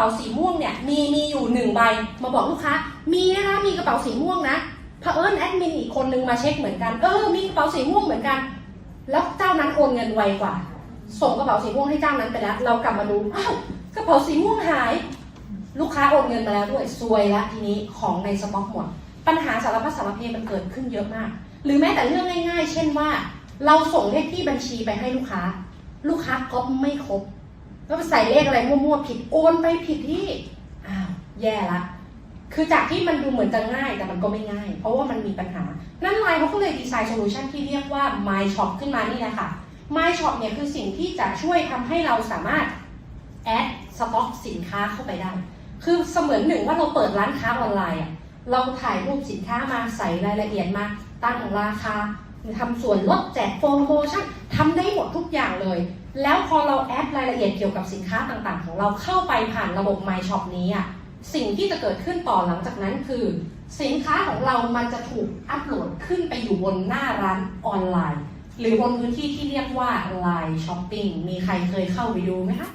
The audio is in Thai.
ป๋าสีม่วงเนี่ยมีมีอยู่หนึ่งใบ มาบอกลูกค้า มีนะคะมีกระเป๋าสีม่วงนะเผอิญแอดมินอีกคนนึงมาเช็คเหมือนกันเออมีกระเป๋าสีม่วงเหมือนกัน แล้วเจ้านั้นโอนเงินไวกว่า ส่งกระเป๋าสีม่วงให้เจ้านั้นไปแล้ว เรากลับมาดูอ้าวกระเป๋าสีม่วงหาย ลูกค้าโอนเงินมาแล้วด้วยซวยละทีนี้ของในสต็อกหมด ปัญหาสารพัดสารเพมันเกิดขึ้นเยอะมาก หรือแม้แต่เรื่องง่าย ๆ เช่นว่า เราส่งเลขที่บัญชีไปให้ลูกค้า ลูกค้าก๊อปไม่ครบ แล้วไปใส่เลขอะไรมั่วๆผิดโอนไปผิดที่อ้าวแย่ละคือจากที่มันดูเหมือนจะง่ายแต่มันก็ไม่ง่าย เพราะว่ามันมีปัญหา นั่นไลน์เขาก็เลยดีไซน์โซลูชันที่เรียกว่า My Shop ขึ้นมานี่แหละค่ะ My Shop เนี่ยคือสิ่งที่จะช่วยทำให้เราสามารถแอดสต็อกสินค้าเข้าไปได้ คือเสมือนหนึ่งว่าเราเปิดร้านค้าออนไลน์อะเราถ่ายรูปสินค้ามาใส่รายละเอียดมาตั้งราคา ทำส่วนลดแจกโปรโมชั่นทำได้หมดทุกอย่างเลย แล้วพอเราแอดรายละเอียดเกี่ยวกับสินค้าต่างๆ ของเราเข้าไปผ่านระบบ My Shop นี้อะสิ่งที่จะเกิดขึ้นต่อหลังจากนั้นคือ สินค้าของเรามันจะถูกอัปโหลดขึ้นไปอยู่บนหน้าร้านออนไลน์ หรือบนพื้นที่ที่เรียกว่า Line Shopping มีใครเคยเข้าไปดูไหมคะ